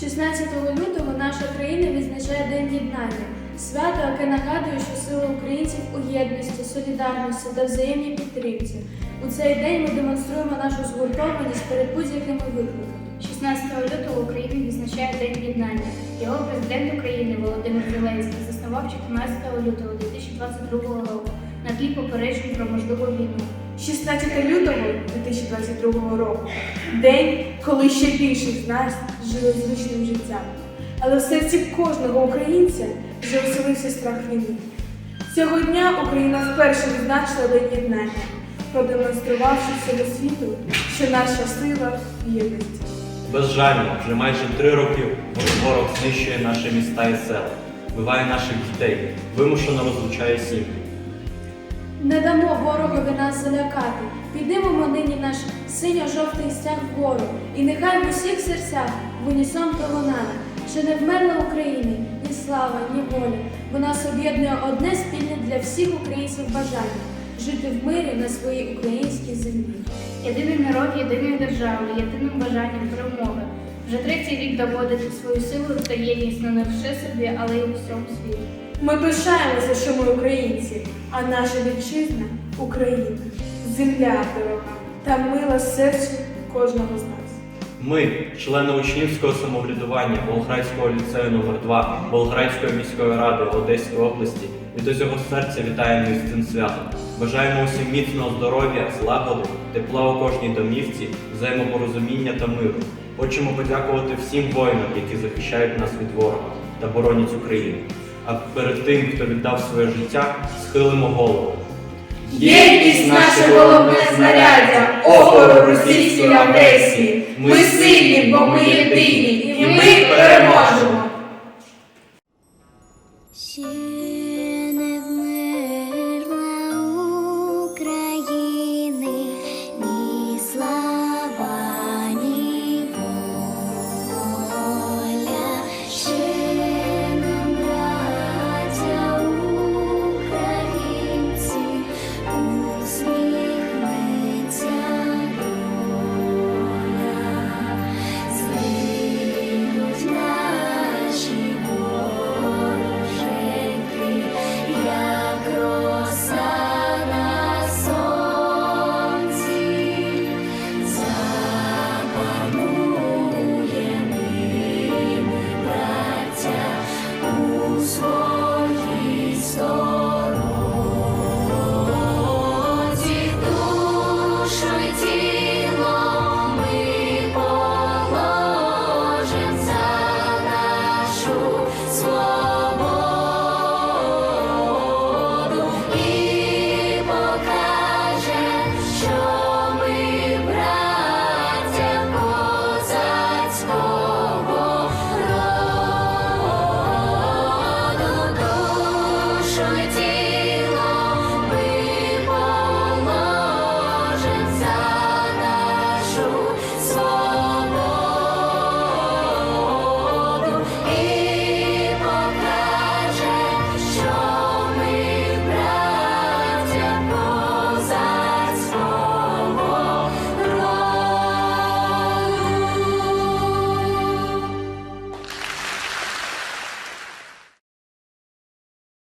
16 лютого наша країна відзначає День єднання, свято, яке нагадує, що сила українців у єдності, солідарності та взаємній підтримці. У цей день ми демонструємо нашу згуртованість перед будь-якими викликами. 16 лютого Україна відзначає День єднання. Його президент України Володимир Зеленський заснував 14 лютого 2022 року на тлі попереджень про можливу війну. 16 лютого 2022 року день, коли ще більшість з нас жили звичним життям. Але в серці кожного українця вже оселився страх війни. Цього дня Україна вперше відзначила День єднання, продемонструвавши всьому світу, що наша сила в єдності. Безжально, вже майже три роки ворог знищує наші міста і села, вбиває наших дітей, вимушено розлучає сім'ї. Не дамо ворогові нас залякати. Піднімемо нині наш синьо-жовтий стяг вгору, і нехай в усіх серцях в унісон пролунає, що не вмерла України ні слава, ні воля, бо нас об'єднує одне спільне для всіх українців бажання жити в мирі на своїй українській землі. Єдиний народ, єдиною державою, єдиним бажанням перемоги. Вже третій рік доводити свою силу та єдність не лише собі, але й у всьому світі. Ми пишаємося, що ми українці, а наша вітчизна Україна, земля дорога та мила серцю кожного з нас. Ми, члени учнівського самоврядування Болградського ліцею номер 2 Болградської міської ради Одеської області, від усього серця вітаємо із цим святом. Бажаємо усім міцного здоров'я, злагоди, тепла у кожній домівці, взаємопорозуміння та миру. Хочемо подякувати всім воїнам, які захищають нас від ворога та боронять Україну. А перед тим, хто віддав своє життя, схилимо голову. Єдність наше головне знаряддя, опору російській агресії. Ми сильні, бо ми єдині, і ми переможемо. opportunity.